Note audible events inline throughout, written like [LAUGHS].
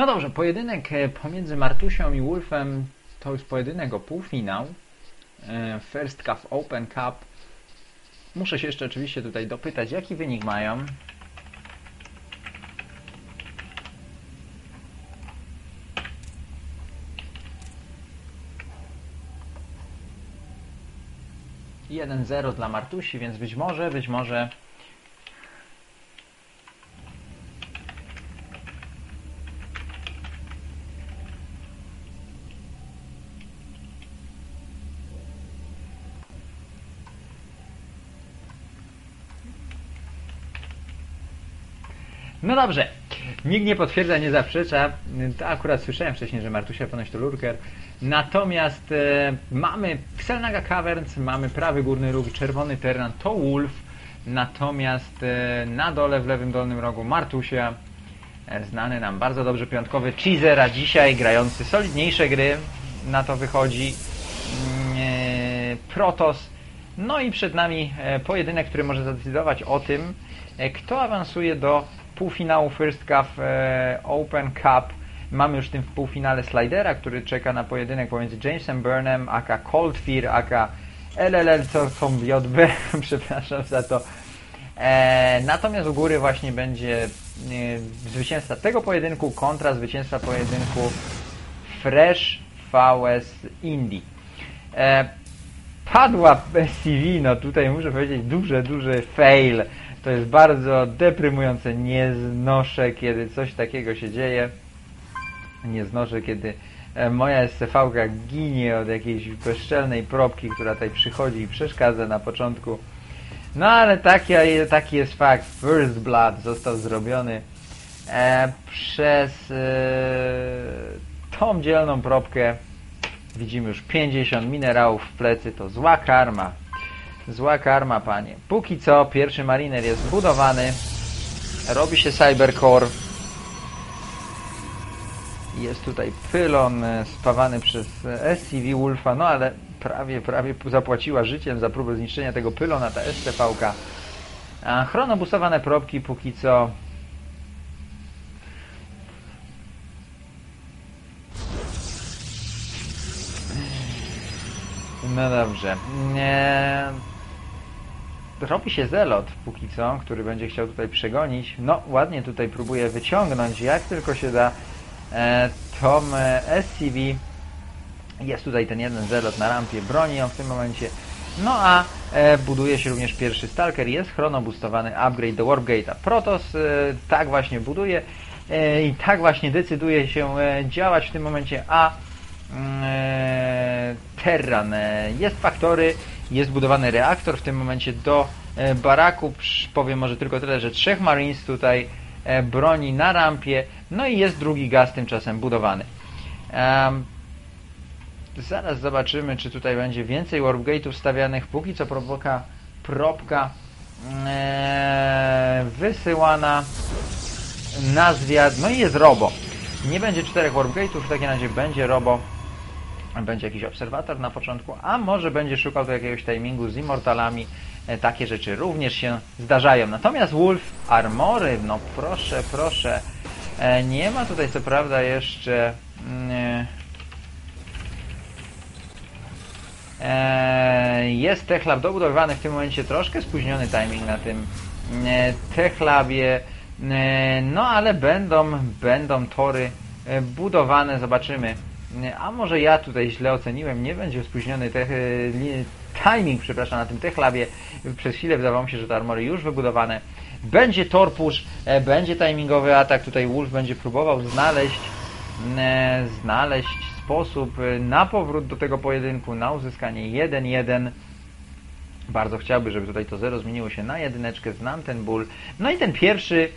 No dobrze, pojedynek e, pomiędzy Martusią i Wolfem to już pojedynek o półfinał. E, First Cup Open Cup. Muszę się jeszcze oczywiście tutaj dopytać, jaki wynik mają. Jeden 0 dla Martusi, więc być może, być może No dobrze. Nikt nie potwierdza, nie zaprzecza. To akurat słyszałem wcześniej, że Martusia ponoć to lurker. Natomiast e, mamy Xelnaga Caverns, mamy prawy górny róg, czerwony terran, to Wolf. Natomiast e, na dole w lewym dolnym rogu Martusia, e, znany nam bardzo dobrze piątkowy Cheezer, a dzisiaj grający solidniejsze gry, na to wychodzi mm, e, Protos. No i przed nami e, pojedynek, który może zadecydować o tym, e, kto awansuje do półfinału First Cup e, Open Cup. Mamy już w tym w półfinale Slidera, który czeka na pojedynek pomiędzy Jamesem Byrnem, aka Cold Fear, aka LLL, JB, [LAUGHS] przepraszam za to. E, natomiast u góry właśnie będzie e, zwycięzca tego pojedynku kontra zwycięzca pojedynku Fresh VS Indie. Padła [LAUGHS] CV, no tutaj muszę powiedzieć duży, duży fail. To jest bardzo deprymujące. Nie znoszę, kiedy coś takiego się dzieje. Nie znoszę, kiedy e, moja SCV ginie od jakiejś bezczelnej probki, która tutaj przychodzi i przeszkadza na początku. No ale taki, taki jest fakt. First Blood został zrobiony e, przez e, tą dzielną probkę. Widzimy już 50 minerałów w plecy. To zła karma. Zła karma, panie. Póki co pierwszy mariner jest zbudowany. Robi się Cybercore. Jest tutaj pylon e, spawany przez e, SCV Wolfa, no ale prawie, prawie zapłaciła życiem za próbę zniszczenia tego pylona ta SCV-ka. A chronobusowane probki póki co No dobrze. Nie... Robi się zelot póki co, który będzie chciał tutaj przegonić. No, ładnie tutaj próbuje wyciągnąć, jak tylko się da, e, tą e, SCV. Jest tutaj ten jeden zelot na rampie, broni ją w tym momencie. No a e, buduje się również pierwszy Stalker, jest chronobustowany upgrade do Warpgate'a. Protoss e, tak właśnie buduje e, i tak właśnie decyduje się e, działać w tym momencie, a mm, e, Terran jest faktory, jest budowany reaktor w tym momencie do e, baraku. Powiem może tylko tyle, że trzech Marines tutaj e, broni na rampie, no i jest drugi gaz tymczasem budowany. Em, Zaraz zobaczymy, czy tutaj będzie więcej warpgate'ów stawianych. Póki co probka, probka e, wysyłana na zwiat. No i jest robo. Nie będzie czterech warpgate'ów, w takim razie będzie robo. Będzie jakiś obserwator na początku, a może będzie szukał do jakiegoś timingu z immortalami. E, takie rzeczy również się zdarzają. Natomiast Wolf Armory, no proszę, proszę. E, nie ma tutaj co prawda jeszcze... mm, E, Jest Techlab dobudowany w tym momencie troszkę spóźniony timing na tym Techlabie. No ale będą, będą tory budowane, zobaczymy. A może ja tutaj źle oceniłem, nie będzie spóźniony tech, e, timing, przepraszam, na tym Techlabie. Przez chwilę wydawało mi się, że te armory już wybudowane. Będzie tor push, e, będzie timingowy atak, tutaj Wolf będzie próbował znaleźć e, znaleźć sposób na powrót do tego pojedynku, na uzyskanie 1-1. Bardzo chciałby, żeby tutaj to 0 zmieniło się na jedyneczkę, znam ten ból. No i ten pierwszy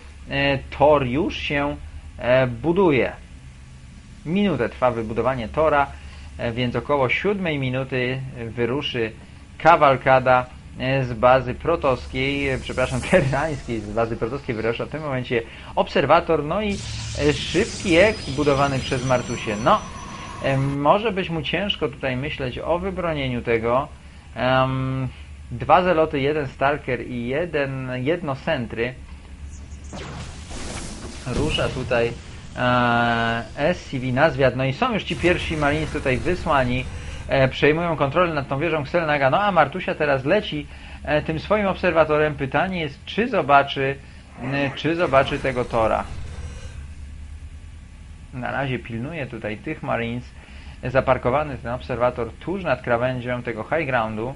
tor już się buduje. Minutę trwa wybudowanie tora, e, więc około 7 minuty wyruszy kawalkada e, z bazy protowskiej, e, przepraszam, [LAUGHS] terrańskiej, z bazy protowskiej wyrusza w tym momencie obserwator, no i szybki eks budowany przez Martusie. No, może być mu ciężko tutaj myśleć o wybronieniu tego. Em, dwa zeloty, jeden stalker i jeden, jedno sentry. Rusza tutaj e, SCV zwiat. No i są już ci pierwsi Marines tutaj wysłani. E, przejmują kontrolę nad tą wieżą Xelnaga. No a Martusia teraz leci e, tym swoim obserwatorem. Pytanie jest, czy zobaczy, czy zobaczy tego Tora. Na razie pilnuje tutaj tych Marines. Zaparkowany ten obserwator tuż nad krawędzią tego high groundu.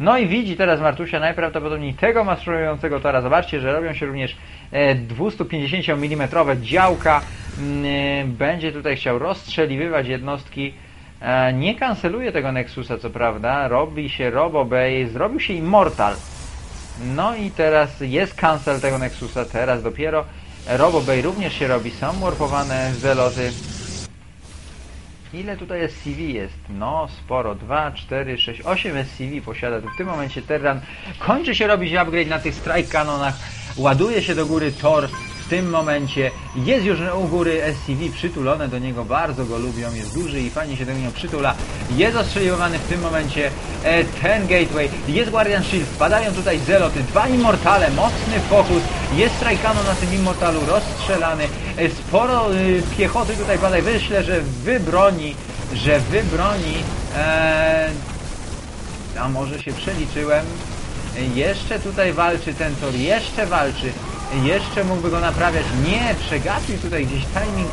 No i widzi teraz Martusia najprawdopodobniej tego maszerującego tora. Zobaczcie, że robią się również e, 250 mm działka. Mm, e, Będzie tutaj chciał rozstrzeliwywać jednostki. E, Nie kanceluje tego Nexusa, co prawda. Robi się Robo Bay, zrobił się Immortal. No i teraz jest cancel tego Nexusa, teraz dopiero. Robo Bay również się robi, są warpowane zeloty. Ile tutaj SCV jest? No, sporo. 2, 4, 6, 8 SCV posiada. Tu w tym momencie Terran kończy się robić upgrade na tych strike kanonach. Ładuje się do góry Tor w tym momencie. Jest już u góry SCV przytulone do niego. Bardzo go lubią. Jest duży i fajnie się do niego przytula. Jest ostrzeliwowany w tym momencie e, ten gateway. Jest Guardian Shield. Wpadają tutaj zeloty. Dwa Immortale. Mocny fokus. Jest strike kanon na tym Immortalu rozstrzelany. E, sporo y, piechoty tutaj pada. Myślę, że wybroni, że wybroni. E, a może się przeliczyłem. E, Jeszcze tutaj walczy ten tor, jeszcze walczy. Jeszcze mógłby go naprawiać. Nie, przegapił tutaj gdzieś timing.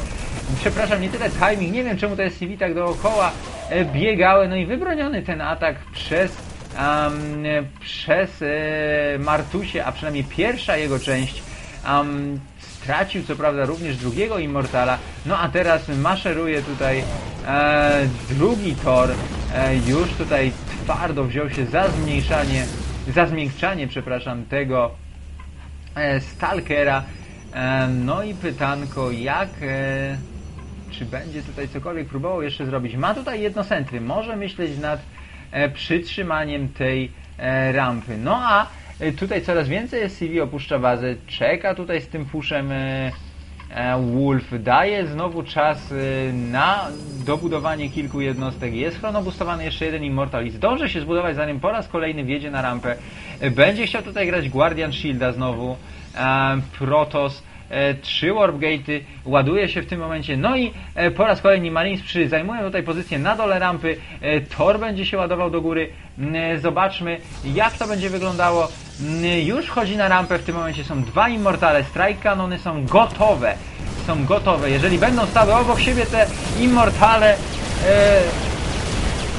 Przepraszam, nie tyle timing. Nie wiem czemu to jest CV tak dookoła e, biegały. No i wybroniony ten atak przez um, przez e, Martusie, a przynajmniej pierwsza jego część um, stracił co prawda również drugiego Immortala, no a teraz maszeruje tutaj e, drugi tor, e, już tutaj twardo wziął się za zmniejszanie, za zmiękczanie, przepraszam, tego Stalkera. E, no i pytanko, jak, e, czy będzie tutaj cokolwiek próbował jeszcze zrobić? Ma tutaj jedno centry, może myśleć nad e, przytrzymaniem tej e, rampy. No a e, tutaj coraz więcej SCV opuszcza bazę, czeka tutaj z tym puszem e, e, Wolf, daje znowu czas e, na dobudowanie kilku jednostek. Jest chronobustowany jeszcze jeden Immortal i zdąży się zbudować zanim po raz kolejny wjedzie na rampę. E, Będzie chciał tutaj grać Guardian Shielda znowu, e, Protoss, e, trzy Warpgate'y, ładuje się w tym momencie, no i e, po raz kolejny Marines przy zajmują tutaj pozycję na dole rampy, e, Tor będzie się ładował do góry, Mm, e, zobaczmy jak to będzie wyglądało, już wchodzi na rampę, w tym momencie są dwa Immortale, Strike Kanony są gotowe, są gotowe, jeżeli będą stały obok siebie te Immortale, e,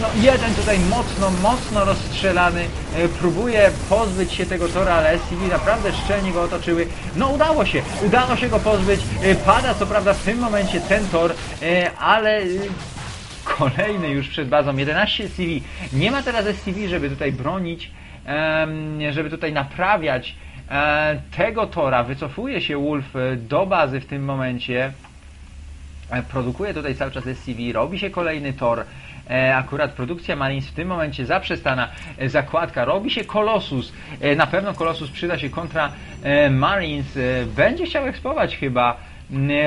no, jeden tutaj mocno, mocno rozstrzelany, e, próbuje pozbyć się tego tora, ale SCV naprawdę szczelnie go otoczyły. No udało się, udało się go pozbyć. E, Pada co prawda w tym momencie ten tor, e, ale kolejny już przed bazą 11 SCV. Nie ma teraz SCV, żeby tutaj bronić, żeby tutaj naprawiać e, tego tora. Wycofuje się Wolf e, do bazy w tym momencie. E, produkuje tutaj cały czas SCV, robi się kolejny tor. Akurat produkcja Marines w tym momencie zaprzestana, zakładka, robi się Colossus. E, na pewno Colossus przyda się kontra Marines. Będzie chciał ekspować chyba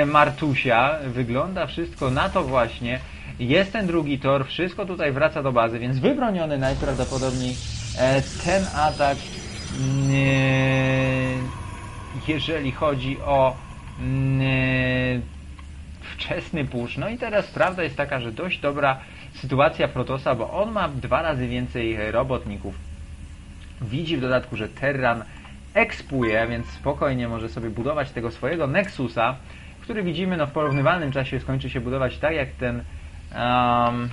Martusia. Wygląda wszystko na to właśnie. Jest ten drugi tor, wszystko tutaj wraca do bazy, więc wybroniony najprawdopodobniej ten atak. m, e, jeżeli chodzi o mm, e, wczesny push. No i teraz prawda jest taka, że dość dobra sytuacja Protosa, bo on ma dwa razy więcej e, robotników. Widzi w dodatku, że Terran ekspuje, więc spokojnie może sobie budować tego swojego Nexusa, który widzimy no, w porównywalnym czasie skończy się budować tak jak ten um,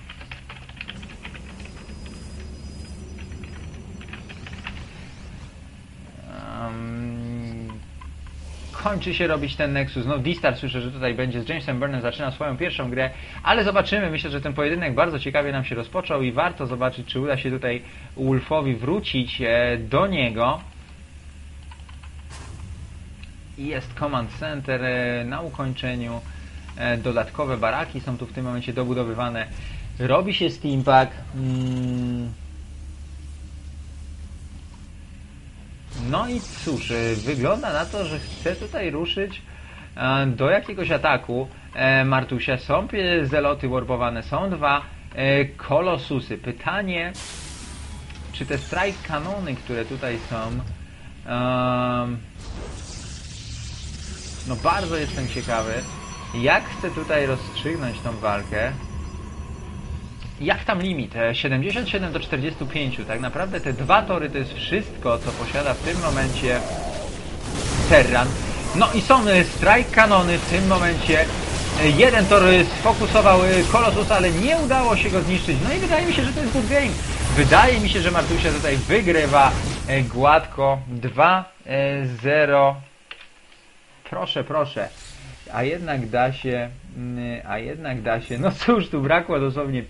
kończy się robić ten Nexus. No D-Star słyszę, że tutaj będzie z Jamesem Burnem zaczyna swoją pierwszą grę, ale zobaczymy. Myślę, że ten pojedynek bardzo ciekawie nam się rozpoczął i warto zobaczyć, czy uda się tutaj Wolfowi wrócić e, do niego. Jest Command Center e, na ukończeniu. E, Dodatkowe baraki są tu w tym momencie dobudowywane. Robi się Steampack. Mm. No i cóż, e, wygląda na to, że chce tutaj ruszyć e, do jakiegoś ataku e, Martusia. Są zeloty warpowane, są dwa e, kolosusy. Pytanie, czy te strike kanony, które tutaj są, no bardzo jestem ciekawy, Jak chcę tutaj rozstrzygnąć tą walkę? Jak tam limit? E, 77 do 45. Tak naprawdę te dwa tory to jest wszystko, co posiada w tym momencie Terran. No i są e, strike kanony w tym momencie. E, Jeden tor e, sfokusował e, Colossus, ale nie udało się go zniszczyć. No i wydaje mi się, że to jest good game. Wydaje mi się, że Martusia tutaj wygrywa e, gładko 2-0. Proszę, proszę. A jednak da się, mm, a jednak da się. No cóż, tu brakło dosłownie